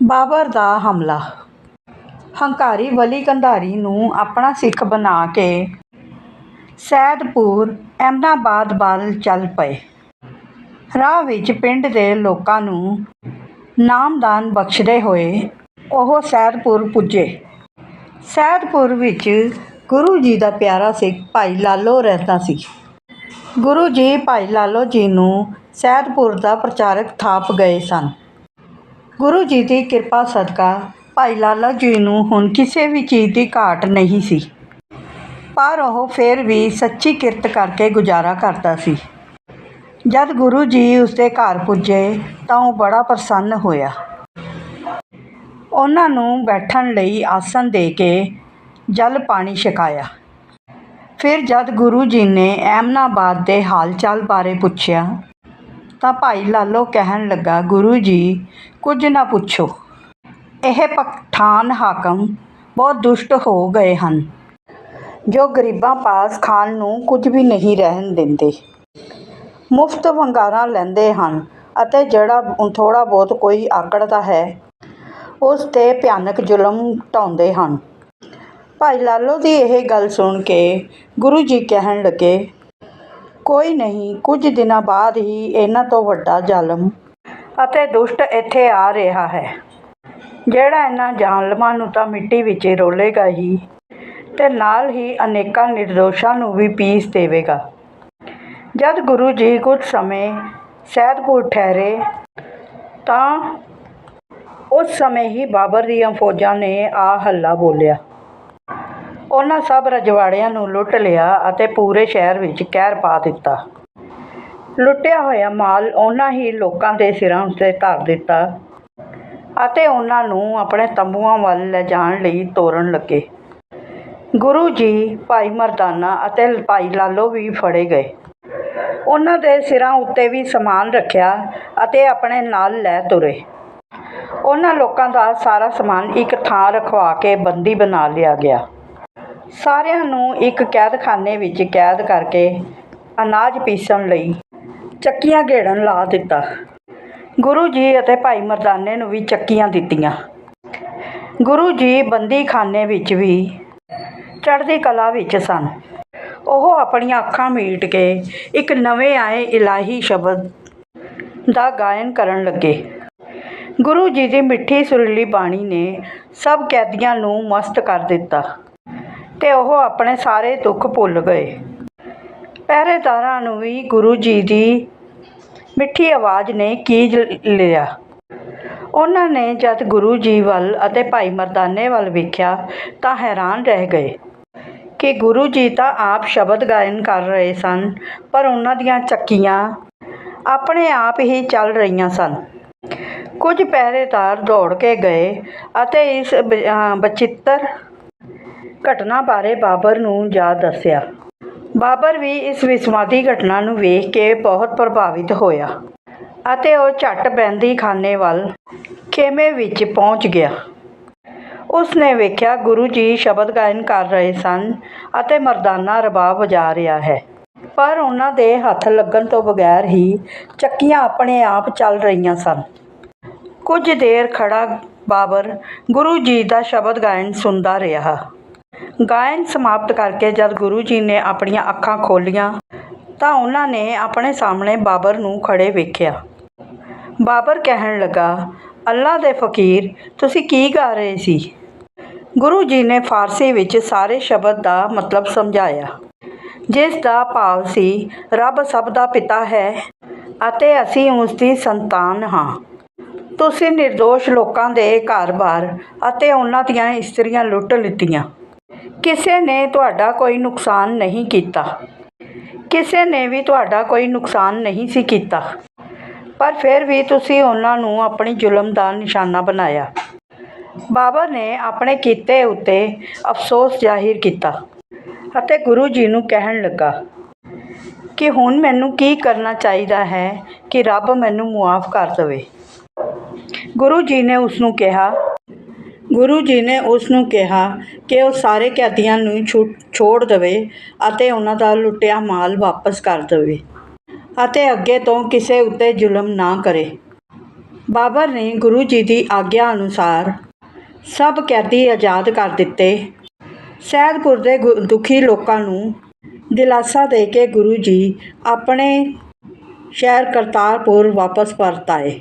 ਬਾਬਰ ਦਾ ਹਮਲਾ। ਹੰਕਾਰੀ ਵਲੀ ਕੰਧਾਰੀ ਨੂੰ ਆਪਣਾ ਸਿੱਖ ਬਣਾ ਕੇ ਸੈਦਪੁਰ, ਅਹਿਮਦਾਬਾਦ ਵੱਲ ਚੱਲ ਪਏ। ਰਾਹ ਵਿੱਚ ਪਿੰਡ ਦੇ ਲੋਕਾਂ ਨੂੰ ਨਾਮਦਾਨ ਬਖਸ਼ਦੇ ਹੋਏ ਉਹ ਸੈਦਪੁਰ ਪੁੱਜੇ। ਸੈਦਪੁਰ ਵਿੱਚ ਗੁਰੂ ਜੀ ਦਾ ਪਿਆਰਾ ਸਿੱਖ ਭਾਈ ਲਾਲੋ ਰਹਿੰਦਾ ਸੀ। ਗੁਰੂ ਜੀ ਭਾਈ ਲਾਲੋ ਜੀ ਨੂੰ ਸੈਦਪੁਰ ਦਾ ਪ੍ਰਚਾਰਕ ਥਾਪ ਗਏ ਸਨ। ਗੁਰੂ ਜੀ ਦੀ ਕਿਰਪਾ ਸਦਕਾ ਭਾਈ ਲਾਲਾ ਜੀ ਨੂੰ ਹੁਣ ਕਿਸੇ ਵੀ ਚੀਜ਼ ਦੀ ਘਾਟ ਨਹੀਂ ਸੀ। ਪਰ ਉਹ ਫਿਰ ਵੀ ਸੱਚੀ ਕਿਰਤ ਕਰਕੇ ਗੁਜ਼ਾਰਾ ਕਰਦਾ ਸੀ। ਜਦ ਗੁਰੂ ਜੀ ਉਸਦੇ ਘਰ ਪੁੱਜੇ ਤਾਂ ਉਹ ਬੜਾ ਪ੍ਰਸੰਨ ਹੋਇਆ। ਉਹਨਾਂ ਨੂੰ ਬੈਠਣ ਲਈ ਆਸਨ ਦੇ ਕੇ ਜਲ ਪਾਣੀ ਛਕਾਇਆ। ਫਿਰ ਜਦ ਗੁਰੂ ਜੀ ਨੇ ਐਮਨਾਬਾਦ ਦੇ ਹਾਲ ਚਾਲ ਬਾਰੇ ਪੁੱਛਿਆ ਤਾਂ ਭਾਈ ਲਾਲੋ ਕਹਿਣ ਲੱਗਾ, ਗੁਰੂ ਜੀ, ਕੁਝ ਨਾ ਪੁੱਛੋ। ਇਹ ਪਠਾਨ ਹਾਕਮ ਬਹੁਤ ਦੁਸ਼ਟ ਹੋ ਗਏ ਹਨ, ਜੋ ਗਰੀਬਾਂ ਪਾਸ ਖਾਣ ਨੂੰ ਕੁਝ ਵੀ ਨਹੀਂ ਰਹਿਣ ਦਿੰਦੇ। ਮੁਫਤ ਵੰਗਾਰਾਂ ਲੈਂਦੇ ਹਨ ਅਤੇ ਜਿਹੜਾ ਥੋੜ੍ਹਾ ਬਹੁਤ ਕੋਈ ਆਕੜਦਾ ਹੈ, ਉਸ ਤੇ ਭਿਆਨਕ ਜ਼ੁਲਮ ਢਾਉਂਦੇ ਹਨ। ਭਾਈ ਲਾਲੋ ਦੀ ਇਹ ਗੱਲ ਸੁਣ ਕੇ ਗੁਰੂ ਜੀ ਕਹਿਣ ਲੱਗੇ ਕੋਈ ਨਹੀਂ, ਕੁਝ ਦਿਨਾਂ ਬਾਅਦ ਹੀ ਇਹਨਾਂ ਤੋਂ ਵੱਡਾ ਜ਼ਾਲਮ ਅਤੇ ਦੁਸ਼ਟ ਇੱਥੇ ਆ ਰਿਹਾ ਹੈ। ਜਿਹੜਾ ਇਹਨਾਂ ਜ਼ਾਲਮਾਂ ਨੂੰ ਤਾਂ ਮਿੱਟੀ ਵਿੱਚ ਰੋਲੇਗਾ ਹੀ ਤੇ ਨਾਲ ਹੀ ਅਨੇਕਾਂ ਨਿਰਦੋਸ਼ਾਂ ਨੂੰ ਵੀ ਪੀਸ ਦੇਵੇਗਾ। ਜਦ ਗੁਰੂ ਜੀ ਕੁਝ ਸਮੇਂ ਸੈਦਪੁਰ ਠਹਿਰੇ ਤਾਂ ਉਸ ਸਮੇਂ ਹੀ ਬਾਬਰ ਦੀਆਂ ਫੌਜਾਂ ਨੇ ਆ ਹੱਲਾ ਬੋਲਿਆ। ਉਹਨਾਂ ਸਭ ਰਜਵਾੜਿਆਂ ਨੂੰ ਲੁੱਟ ਲਿਆ ਅਤੇ ਪੂਰੇ ਸ਼ਹਿਰ ਵਿੱਚ ਕਹਿਰ ਪਾ ਦਿੱਤਾ। ਲੁੱਟਿਆ ਹੋਇਆ ਮਾਲ ਉਹਨਾਂ ਹੀ ਲੋਕਾਂ ਦੇ ਸਿਰਾਂ ਉੱਤੇ ਧਰ ਦਿੱਤਾ ਅਤੇ ਉਹਨਾਂ ਨੂੰ ਆਪਣੇ ਤੰਬੂਆਂ ਵੱਲ ਲੈ ਜਾਣ ਲਈ ਤੋਰਨ ਲੱਗੇ। ਗੁਰੂ ਜੀ, ਭਾਈ ਮਰਦਾਨਾ ਅਤੇ ਭਾਈ ਲਾਲੋ ਵੀ ਫੜੇ ਗਏ। ਉਹਨਾਂ ਦੇ ਸਿਰਾਂ ਉੱਤੇ ਵੀ ਸਮਾਨ ਰੱਖਿਆ ਅਤੇ ਆਪਣੇ ਨਾਲ ਲੈ ਤੁਰੇ। ਉਹਨਾਂ ਲੋਕਾਂ ਦਾ ਸਾਰਾ ਸਮਾਨ ਇੱਕ ਥਾਂ ਰਖਵਾ ਕੇ ਬੰਦੀ ਬਣਾ ਲਿਆ ਗਿਆ। ਸਾਰਿਆਂ ਨੂੰ ਇੱਕ ਕੈਦਖਾਨੇ ਵਿੱਚ ਕੈਦ ਕਰਕੇ ਅਨਾਜ ਪੀਸਣ ਲਈ ਚੱਕੀਆਂ ਘੇੜਨ ਲਾ ਦਿੱਤਾ। ਗੁਰੂ ਜੀ ਅਤੇ ਭਾਈ ਮਰਦਾਨੇ ਨੂੰ ਵੀ ਚੱਕੀਆਂ ਦਿੱਤੀਆਂ। ਗੁਰੂ ਜੀ ਬੰਦੀਖਾਨੇ ਵਿੱਚ ਵੀ ਚੜ੍ਹਦੀ ਕਲਾ ਵਿੱਚ ਸਨ। ਉਹ ਆਪਣੀਆਂ ਅੱਖਾਂ ਮੀਟ ਕੇ ਇੱਕ ਨਵੇਂ ਆਏ ਇਲਾਹੀ ਸ਼ਬਦ ਦਾ ਗਾਇਨ ਕਰਨ ਲੱਗੇ। ਗੁਰੂ ਜੀ ਦੀ ਮਿੱਠੀ ਸੁਰੀਲੀ ਬਾਣੀ ਨੇ ਸਭ ਕੈਦੀਆਂ ਨੂੰ ਮਸਤ ਕਰ ਦਿੱਤਾ। ਤੇ ਉਹ ਆਪਣੇ ਸਾਰੇ ਦੁੱਖ ਭੁੱਲ ਗਏ। ਪਹਿਰੇਦਾਰਾਂ ਨੂੰ ਵੀ ਗੁਰੂ ਜੀ ਦੀ ਮਿੱਠੀ ਆਵਾਜ਼ ਨੇ ਕੀਜ ਲਿਆ। ਉਹਨਾਂ ਨੇ ਜਦ ਗੁਰੂ ਜੀ ਵੱਲ ਅਤੇ ਭਾਈ ਮਰਦਾਨੇ ਵੱਲ ਵੇਖਿਆ ਤਾਂ ਹੈਰਾਨ ਰਹਿ ਗਏ ਕਿ ਗੁਰੂ ਜੀ ਤਾਂ ਆਪ ਸ਼ਬਦ ਗਾਇਨ ਕਰ ਰਹੇ ਸਨ, ਪਰ ਉਹਨਾਂ ਦੀਆਂ ਚੱਕੀਆਂ ਆਪਣੇ ਆਪ ਹੀ ਚੱਲ ਰਹੀਆਂ ਸਨ। ਕੁਝ ਪਹਿਰੇਦਾਰ ਦੌੜ ਕੇ ਗਏ ਅਤੇ ਇਸ ਬਚਿੱਤਰ ਘਟਨਾ ਬਾਰੇ ਬਾਬਰ ਨੂੰ ਜਾ ਦੱਸਿਆ। ਬਾਬਰ ਵੀ ਇਸ ਵਿਸਮਾਦੀ ਘਟਨਾ ਨੂੰ ਵੇਖ ਕੇ ਬਹੁਤ ਪ੍ਰਭਾਵਿਤ ਹੋਇਆ ਅਤੇ ਉਹ ਝੱਟ ਬੈਂਦੀ ਖਾਨੇ ਵੱਲ ਖੇਮੇ ਵਿੱਚ ਪਹੁੰਚ ਗਿਆ। ਉਸ ਨੇ ਵੇਖਿਆ ਗੁਰੂ ਜੀ ਸ਼ਬਦ ਗਾਇਨ ਕਰ ਰਹੇ ਸਨ ਅਤੇ ਮਰਦਾਨਾ ਰਬਾਬ ਵਜਾ ਰਿਹਾ ਹੈ। ਪਰ ਉਹਨਾਂ ਦੇ ਹੱਥ ਲੱਗਣ ਤੋਂ ਬਗੈਰ ਹੀ ਚੱਕੀਆਂ ਆਪਣੇ ਆਪ ਚੱਲ ਰਹੀਆਂ ਸਨ। ਕੁਝ ਦੇਰ ਖੜਾ ਬਾਬਰ ਗੁਰੂ ਜੀ ਦਾ ਸ਼ਬਦ ਗਾਇਨ ਸੁਣਦਾ ਰਿਹਾ। ਗਾਇਨ ਸਮਾਪਤ ਕਰਕੇ ਜਦ ਗੁਰੂ ਜੀ ਨੇ ਆਪਣੀਆਂ ਅੱਖਾਂ ਖੋਲ੍ਹੀਆਂ ਤਾਂ ਉਹਨਾਂ ਨੇ ਆਪਣੇ ਸਾਹਮਣੇ ਬਾਬਰ ਨੂੰ ਖੜ੍ਹੇ ਵੇਖਿਆ। ਬਾਬਰ ਕਹਿਣ ਲੱਗਾ ਅੱਲਾ ਦੇ ਫਕੀਰ, ਤੁਸੀਂ ਕੀ ਗਾ ਰਹੇ ਸੀ? ਗੁਰੂ ਜੀ ਨੇ ਫਾਰਸੀ ਵਿੱਚ ਸਾਰੇ ਸ਼ਬਦ ਦਾ ਮਤਲਬ ਸਮਝਾਇਆ। ਜਿਸ ਦਾ ਭਾਵ ਸੀ, ਰੱਬ ਸਭ ਦਾ ਪਿਤਾ ਹੈ ਅਤੇ ਅਸੀਂ ਉਸ ਦੀ ਸੰਤਾਨ ਹਾਂ। ਤੁਸੀਂ ਨਿਰਦੋਸ਼ ਲੋਕਾਂ ਦੇ ਘਰ-ਬਾਰ ਅਤੇ ਉਹਨਾਂ ਦੀਆਂ ਇਸਤਰੀਆਂ ਲੁੱਟ ਲਿੱਤੀਆਂ। ਕਿਸੇ ਨੇ ਤੁਹਾਡਾ ਕੋਈ ਨੁਕਸਾਨ ਨਹੀਂ ਕੀਤਾ। ਕਿਸੇ ਨੇ ਵੀ ਤੁਹਾਡਾ ਕੋਈ ਨੁਕਸਾਨ ਨਹੀਂ ਸੀ ਕੀਤਾ। ਪਰ ਫਿਰ ਵੀ ਤੁਸੀਂ ਉਹਨਾਂ ਨੂੰ ਆਪਣੀ ਜ਼ੁਲਮ ਦਾ ਨਿਸ਼ਾਨਾ ਬਣਾਇਆ। ਬਾਬਾ ਨੇ ਆਪਣੇ ਕੀਤੇ ਉੱਤੇ ਅਫਸੋਸ ਜ਼ਾਹਿਰ ਕੀਤਾ ਅਤੇ ਗੁਰੂ ਜੀ ਨੂੰ ਕਹਿਣ ਲੱਗਾ, ਕਿ ਹੁਣ ਮੈਨੂੰ ਕੀ ਕਰਨਾ ਚਾਹੀਦਾ ਹੈ ਕਿ ਰੱਬ ਮੈਨੂੰ ਮੁਆਫ ਕਰ ਦੇਵੇ? ਗੁਰੂ ਜੀ ਨੇ ਉਸ ਨੂੰ ਕਿਹਾ ਗੁਰੂ ਜੀ ਨੇ ਉਸ ਨੂੰ ਕਿਹਾ ਕਿ ਉਹ ਸਾਰੇ ਕੈਦੀਆਂ ਨੂੰ ਛੁ- ਛੋੜ ਦੇਵੇ ਅਤੇ ਉਹਨਾਂ ਦਾ ਲੁੱਟਿਆ ਮਾਲ ਵਾਪਸ ਕਰ ਦੇਵੇ ਅਤੇ ਅੱਗੇ ਤੋਂ ਕਿਸੇ ਉੱਤੇ ਜ਼ੁਲਮ ਨਾ ਕਰੇ। ਬਾਬਰ ਨੇ ਗੁਰੂ ਜੀ ਦੀ ਆਗਿਆ ਅਨੁਸਾਰ ਸਭ ਕੈਦੀ ਆਜ਼ਾਦ ਕਰ ਦਿੱਤੇ। ਸੈਦਪੁਰ ਦੇ ਗੁ- ਦੁਖੀ ਲੋਕਾਂ ਨੂੰ ਦਿਲਾਸਾ ਦੇ ਕੇ ਗੁਰੂ ਜੀ ਆਪਣੇ ਸ਼ਹਿਰ ਕਰਤਾਰਪੁਰ ਵਾਪਸ ਪਰਤ ਆਏ।